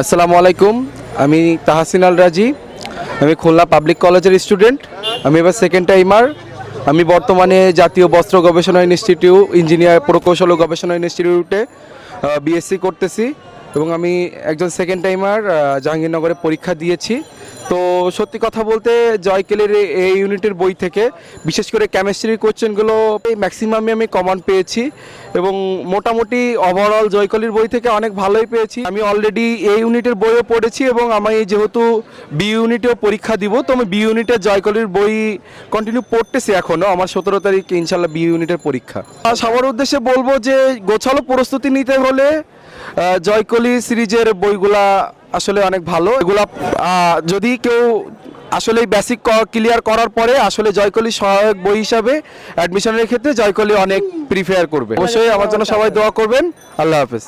আসসালামু আলাইকুম। আমি তাহাসিন আল রাজি। আমি খুলনা পাবলিক কলেজের স্টুডেন্ট। আমি এবার সেকেন্ড টাইমার আমি বর্তমানে জাতীয় বস্ত্র গবেষণা ইনস্টিটিউট ইঞ্জিনিয়ার প্রকৌশল ও গবেষণা ইনস্টিটিউটে বিএসসি করতেছি এবং আমি একজন সেকেন্ড টাইমার জাহাঙ্গীরনগরে পরীক্ষা দিয়েছি। তো সত্যি কথা বলতে জয়কেলের এ- এই ইউনিটের বই থেকে, বিশেষ করে কেমিস্ট্রির কোশ্চেনগুলো ম্যাক্সিমামই আমি কমন পেয়েছি এবং মোটামুটি ওভারঅল জয়কলির বই থেকে অনেক ভালোই পেয়েছি। আমি অলরেডি এই ইউনিটের বইও পড়েছি এবং আমি যেহেতু বি ইউনিটেও পরীক্ষা দিব, তো আমি বি ইউনিটের জয়কলির বই কন্টিনিউ পড়তেছি এখনও আমার সতেরো তারিখ ইনশাল্লাহ বি ইউনিটের পরীক্ষা। আর সবার উদ্দেশ্যে বলব যে গোছালো প্রস্তুতি নিতে হলে জয়কলি সিরিজের বইগুলা আসলে অনেক ভালো। এগুলা আহ, যদি কেউ আসলে বেসিক ক্লিয়ার করার পরে আসলে জয়কলি সহায়ক বই হিসাবে অ্যাডমিশনের ক্ষেত্রে জয়কলি অনেক প্রিফেয়ার করবে। অবশ্যই আমার জন্য সবাই দোয়া করবেন। আল্লাহ হাফেজ।